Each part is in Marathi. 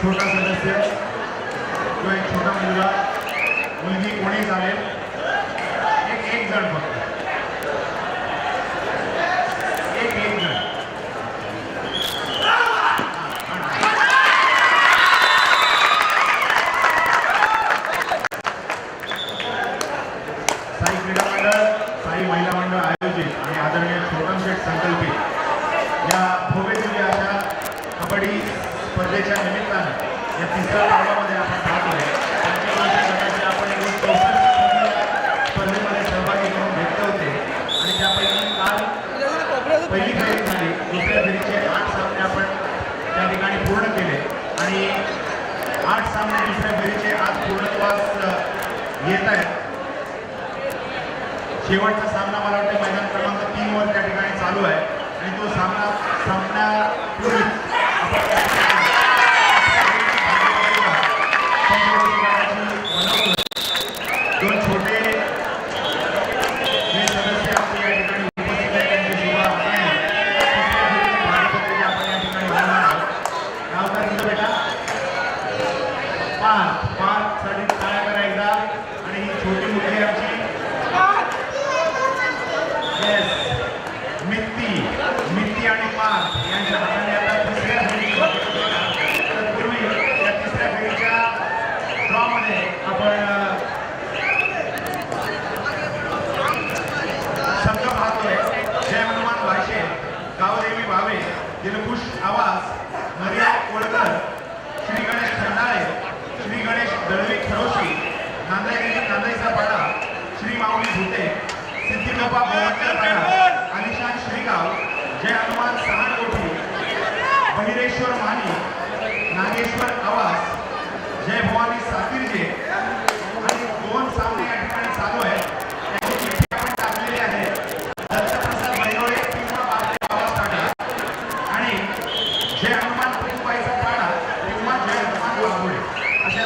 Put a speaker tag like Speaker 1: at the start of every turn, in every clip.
Speaker 1: প্রকাশ হয়েছে पहिली फेरी झाली. दुसऱ्या फेरीचे आठ सामने आपण त्या ठिकाणी पूर्ण केले. आणि आठ सामने दुसऱ्या फेरीचे आज पूर्णत्वास येत आहेत. शेवटचा सामना मला वाटतं मैदान क्रमांक तीनवर त्या ठिकाणी चालू आहे. आणि तो सामना सामना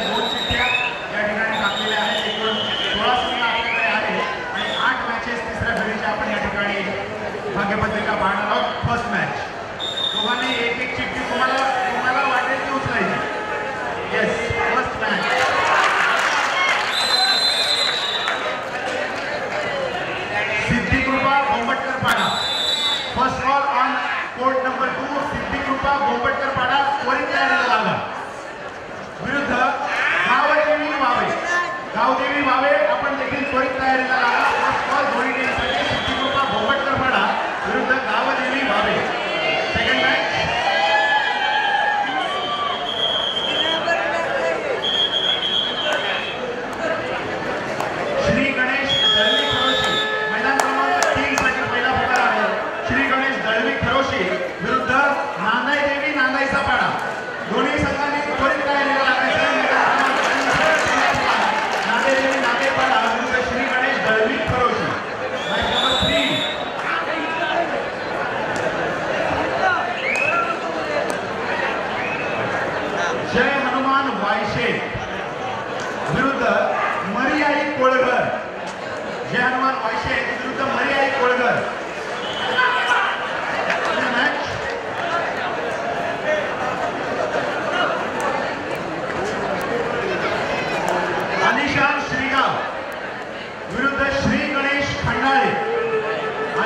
Speaker 1: दोन चिठ्ठ्या या ठिकाणी टाकलेल्या आहेत. एकूण सोळा संघ आपल्याकडे आहे. आणि आठ मॅचेस तिसऱ्या फेरीच्या आपण या ठिकाणी भाग्यपत्रिका पाहणार आहोत. फर्स्ट मॅच दोघांनी एक एक चिठ्ठी तुम्हाला तुम्हाला वाटेल ती उचलायची. Yes first match Siddhikrupa Bombatkar Pada. First ball on court number two Siddhikrupa Bombatkar Pada scoring तयारीला लागला Yeah.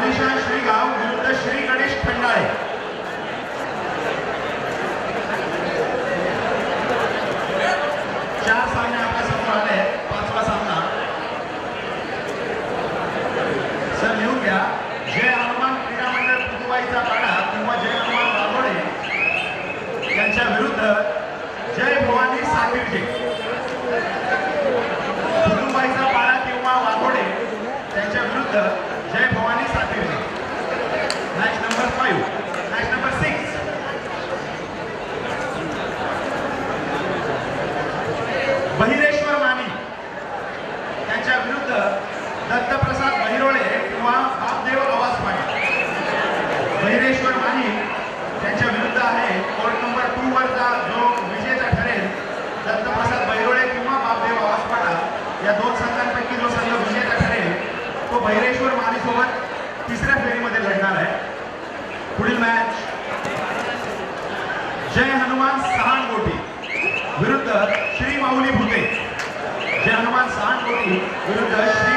Speaker 1: अनिशा श्रीगाव विरुद्ध श्री गणेश खंडाळे. बहिरेश्वर माने त्यांच्या विरुद्ध आहे. कोर्ट नंबर टू वरचा जो विजेता ठरेल दत्तप्रसाद बैरोळे किंवा बापदेव आवासपाडा या दोन संघांपैकी जो संघ विजेता ठरेल तो बहिरेश्वर मानेसोबत तिसऱ्या फेरीमध्ये लढणार आहे. पुढील मॅच जय हनुमान सहानगोटी. विरुद्ध श्री माऊली भुते. जय हनुमान सहानगोटी. विरुद्ध श्री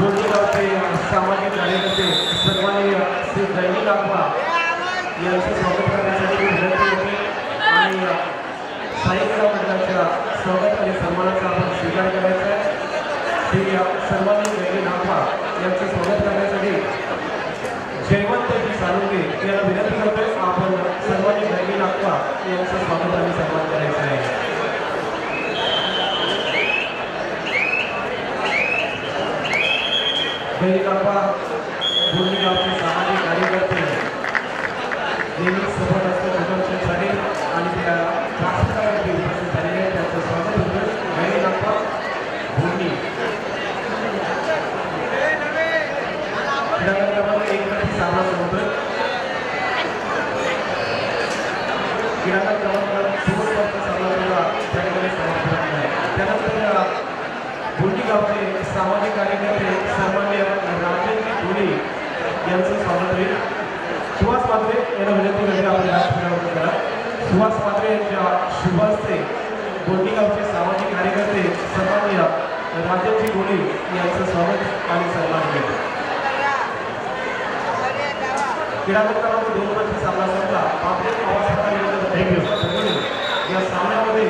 Speaker 1: जोडीगावचे सामाजिक कार्यकर्ते सन्माननीय श्री
Speaker 2: दैनिक आत्मा यांचं स्वागत करण्यासाठी विनंती होती. आणि साहित्य मंडळाच्या स्वागत आणि सन्मानाचा आपण स्वीकार करायचा आहे. श्री सन्माननीय दैनिक आत्मा यांचं स्वागत करण्यासाठी जयवंत सालुंगे यांना विनंती करतोय आपण सन्माननीय दैनिक आत्मा यांचं स्वागत आणि सन्मान करायचं आहे. गैरीकापा बोलणी गावचे सामाजिक कार्यकर्ते नेहमी सोबत असतात उद्योगसाठी आणि त्या व्यासपीठावरती उपस्थित झालेले आहेत. त्यांचं स्वागत होतं. गैरीकापा बोलणी क्रीडा एक वरती सामना संपतोय क्रीडा क्रमांक दोन सामना सुद्धा त्या ठिकाणी समाप्त झालेला आहे त्यानंतर आपले सामाजिक कार्यकर्ते सन्मान्य राजेंद्र धोनी यांचं स्वागत होईल सुहास मात्रे यांना विनंती करते आपल्या राजकारणावर करा. सुहास मात्रे यांच्या शुभास्ते हस्ते सामाजिक कार्यकर्ते सन्मान्य राजेंद्र धोनी यांचं स्वागत आणि सन्मान केलं क्रीडा दोन वर्ष सामना संपला. बापदेव आवासपाडा विरुद्ध या सामन्यामध्ये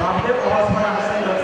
Speaker 2: बापदेव आवासपाडा हा संघ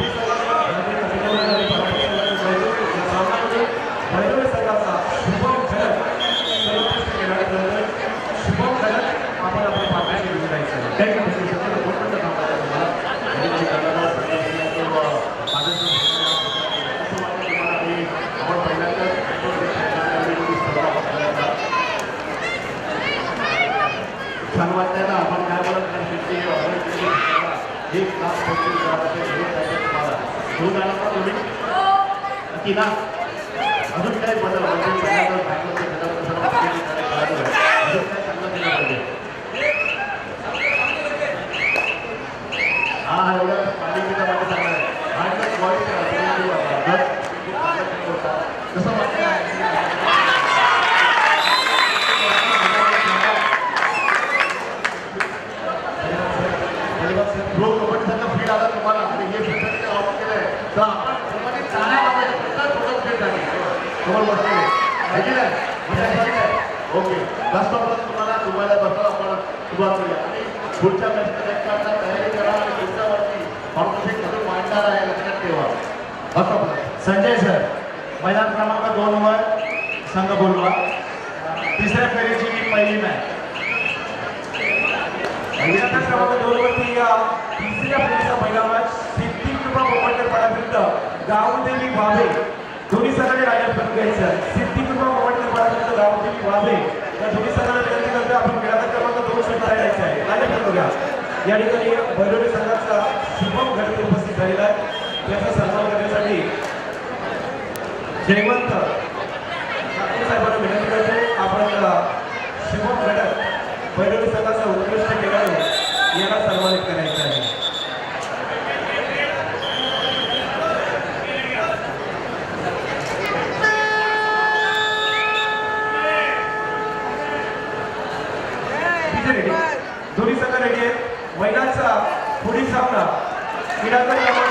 Speaker 2: terminar? या ठिकाणी भैरवली संघाचा शुभम घटक उपस्थित झालेला आहे. त्याचा सन्मान करण्यासाठी जयवंत ठाकरे साहेबांना विनंती करतो. आपण शुभम घटक भैरवी संघाचा उत्कृष्ट खेळाडू याला सन्मानित करायचं आहे किती रेडी दोन्ही संघ रेडी आहेत महिलांचा पुढील सामना क्रीडा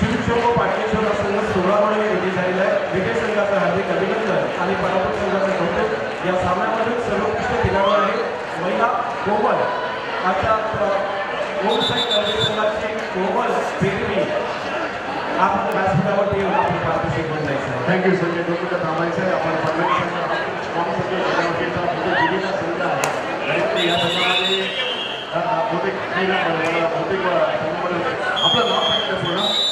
Speaker 2: शिवशंभू पाटणेश्वर संघ सोळा सोळामुळे विजय झालेला आहे. विजय संघाचं हार्दिक अभिनंदन आणि पराभूत संघाचं कौतुक या सामन्यामध्ये सर्वोत्कृष्ट दिलावर आहे महिला कोमल. अर्थात अ, ओम संघाची कोमल पेरवी आपण व्यासपीठावरती येऊन आपण पारितोषिक घेऊन जायचं आहे.
Speaker 3: थँक्यू संजय डोकं थांबायचं आहे. आपण या संघामध्ये बहुतेक आपलं नाव सांगितलं पूर्ण.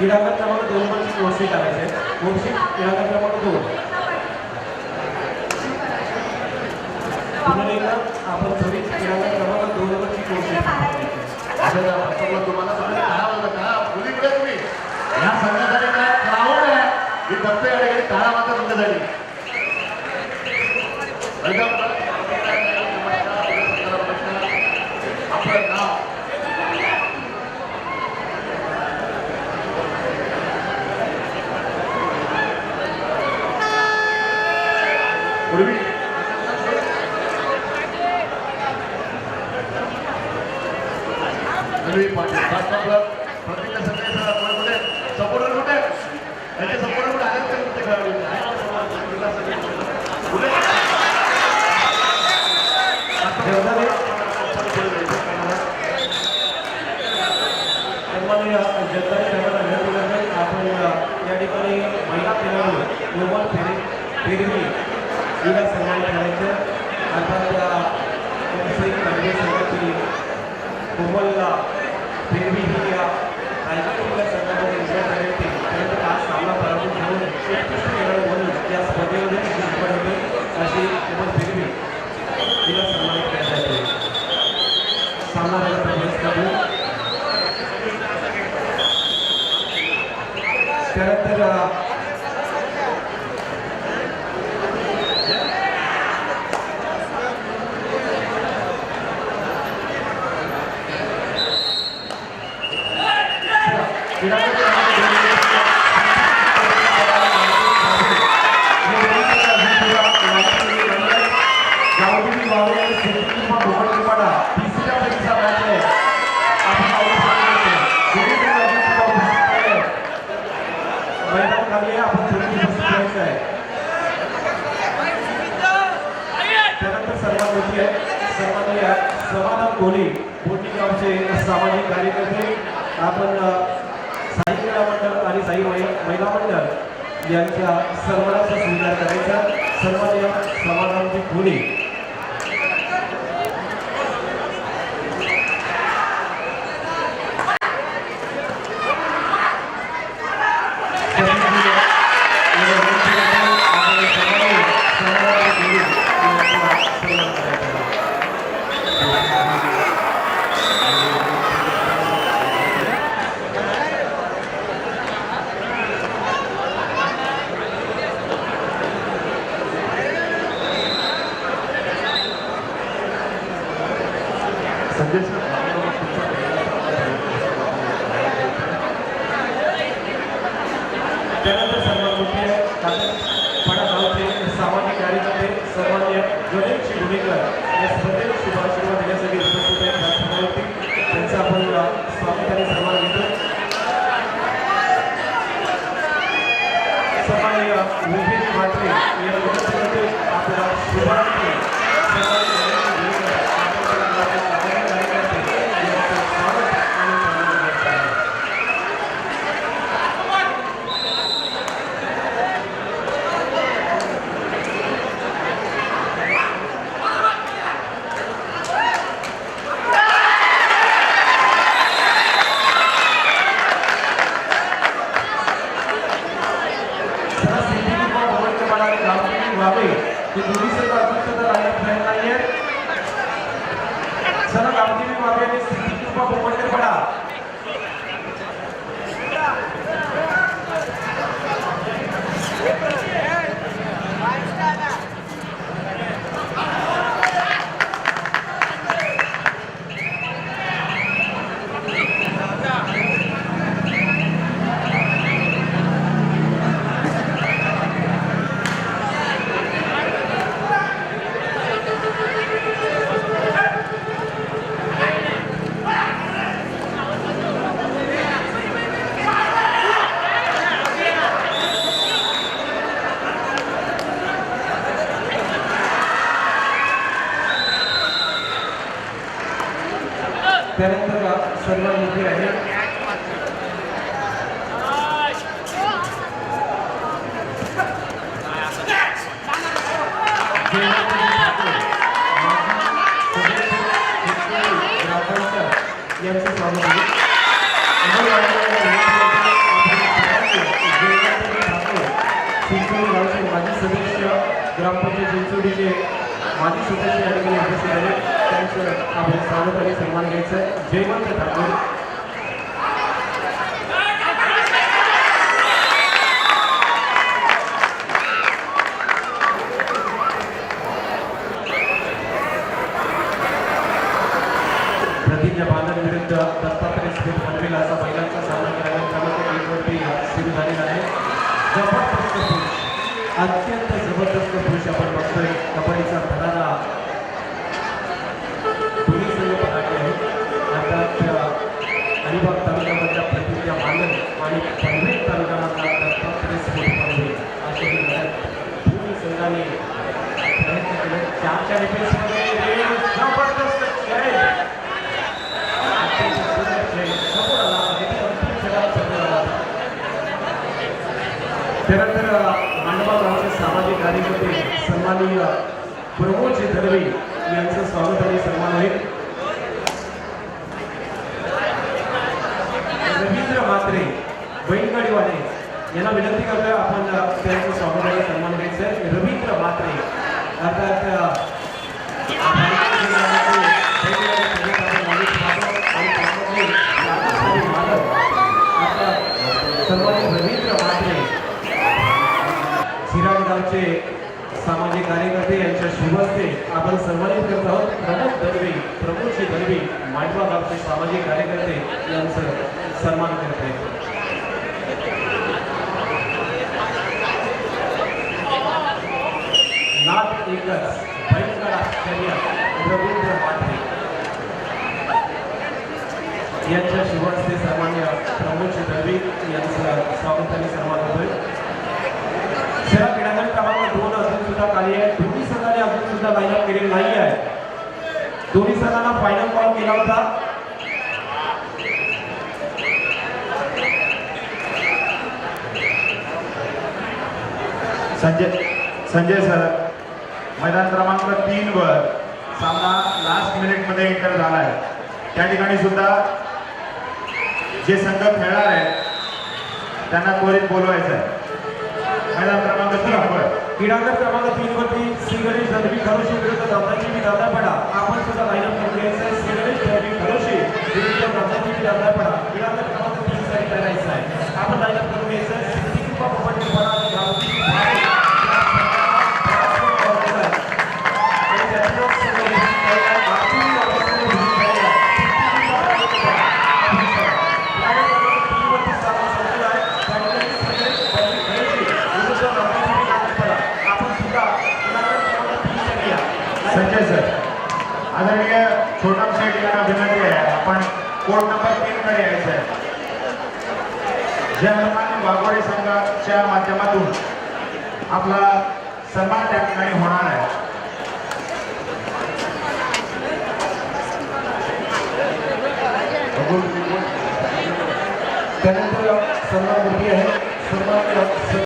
Speaker 2: क्रीडांगण क्रमांक दोन पण कोर्सी करायचे आहे क्रीडांगण क्रमांक दोन. पुन्हा एकदा आपण थोडी क्रीडांगण क्रमांक दोन वरची कोर्सी
Speaker 3: तुम्हाला तुम्ही काय होतं का मुलीकडे तुम्ही. या संघासाठी काय क्राऊड आहे. ही काळा माता तुमच्यासाठी एकदम आपलं नाव पूर्वी पूर्वी पाटील फास्ट आपलं प्रत्येक सगळे कुठे सपोर्टर कुठे त्याचे सपोर्टर कुठे आहेत का कुठे खेळाडू कुठे
Speaker 2: जेवणाने त्यामुळे जनताने सर्वांना विनंती करते आपण या ठिकाणी महिला खेळाडू कोमल फेरे फेरवी हिला सन्मान करायचं अर्थात ओमसाई कर्वे संघाची कोमलला फेरवी ही या रायगड संघामध्ये विजय झाली होती परंतु आज सामना पराभूत घेऊन उत्कृष्ट खेळाडू म्हणून या स्पर्धेमध्ये तिची निवड होते अशी कोमल फेरवी तिला सन्मानित करण्यात येईल सामना झाला प्रवेश करून त्यानंतर अ, गावदेवी वावरे सिद्दीकीपा भोकरपाडा तिसऱ्या परीक्षा मॅच आहे आपण पाहू शकतो. दोन्ही संघांची सुद्धा उपस्थिती आहे. मैदान खाली आहे आपण थोडी उपस्थित राहायचं आहे त्यानंतर सर्वात मोठी आहे सर्वात समाधान कोहली बोटी गावचे सामाजिक कार्यकर्ते आपण साई क्रीडा मंडळ आणि साई महिला मंडळ यांच्या सर्वांचा स्वीकार करायचा. सन्मान्य समाधानजी कोहली
Speaker 3: संजय सर
Speaker 2: त्यानंतर सर्वात मोठी गावचे सामाजिक कार्यकर्ते सर्वांनी गणेश भूमिका या स्पर्धेत शुभाशीर्वाद प्रमाणे धावसंख्या व्हावे ही दुरुस्त अध्यक्षता लागत नाहीये. सर गावदेवी वाघ यांनी सिद्धी कृपा पोपटकर पडा. त्यानंतर सन्मान मोठी आहे. यांचं स्वागत आहे. माजी सदस्य ग्रामपंचायत चिंचोलीचे माजी सदस्य या ठिकाणी उपस्थित आहेत. आपल्या आपण सन्मान घ्यायचं. आहे जयवंत ठाकूर प्रतिज्ञा बांधन विरुद्ध दत्तात्रय स्मित असा महिलांचा सामना करायला क्रमांक एकवरती सुरू झालेला आहे. जबरदस्त पुरुष. अत्यंत जबरदस्त पुरुष आपण बघतोय. कबड्डीचा धडा अलिबाग तालुक्यामधल्या प्रतिज्ञा बांधन आणि पनवेल तालुक्यामधला दत्तात्रय स्फोट पनवेल असे ही लढत दोन्ही संघाने प्रयत्न केले. चारच्या डिफेन्समध्ये जबरदस्त खेळ. त्यानंतर मांडवा गावचे सामाजिक कार्यकर्ते सन्माननीय प्रमोद दळवी यांचं स्वागत आणि सन्मान होईल रवींद्र म्हात्रे बैलगाडीवाले यांना विनंती करतोय आपण त्यांचं स्वागत आणि सन्मान घ्यायचं आहे रवींद्र म्हात्रे अर्थात रवींद्र म्हात्रे गावचे सामाजिक कार्यकर्ते यांच्या शुभस्ते आपण सन्मानित करत आहोत. प्रमोद दळवी प्रमोदजी दळवी मांडवा गावचे सामाजिक कार्यकर्ते यांचं सन्मान करत आहेत. नाथ एकच भयंकर आश्चर्य रवींद्र म्हात्रे यांच्या शुभ हस्ते सन्मान्य प्रमोदजी दळवी यांचं स्वागत आणि सन्मान होतोय शहरा क्रीडांगण क्रमांक दोन अजून सुद्धा खाली आहे दोन्ही संघाने अजून सुद्धा लाईन केलेली नाही आहे दोन्ही संघांना फायनल कॉल केला होता
Speaker 1: संजय संजय सर. मैदान क्रमांक तीन वर सामना लास्ट मिनिटमध्ये एंटर झाला आहे त्या ठिकाणी सुद्धा जे संघ खेळणार आहेत त्यांना त्वरित बोलवायचं आहे मैदान क्रमांक तीन वर.
Speaker 2: क्रीडांगण क्रमांक तीन वरती श्री गणेश धर्मी खरोशी विरुद्ध दादाजी मी दादा पडा. आपण सुद्धा लाईन अप करून घ्यायचं आहे श्री गणेश धर्मी खरोशी विरुद्ध दादाजी मी दादा पडा. क्रीडांगण क्रमांक तीन साठी करायचं आहे आपण लाईन अप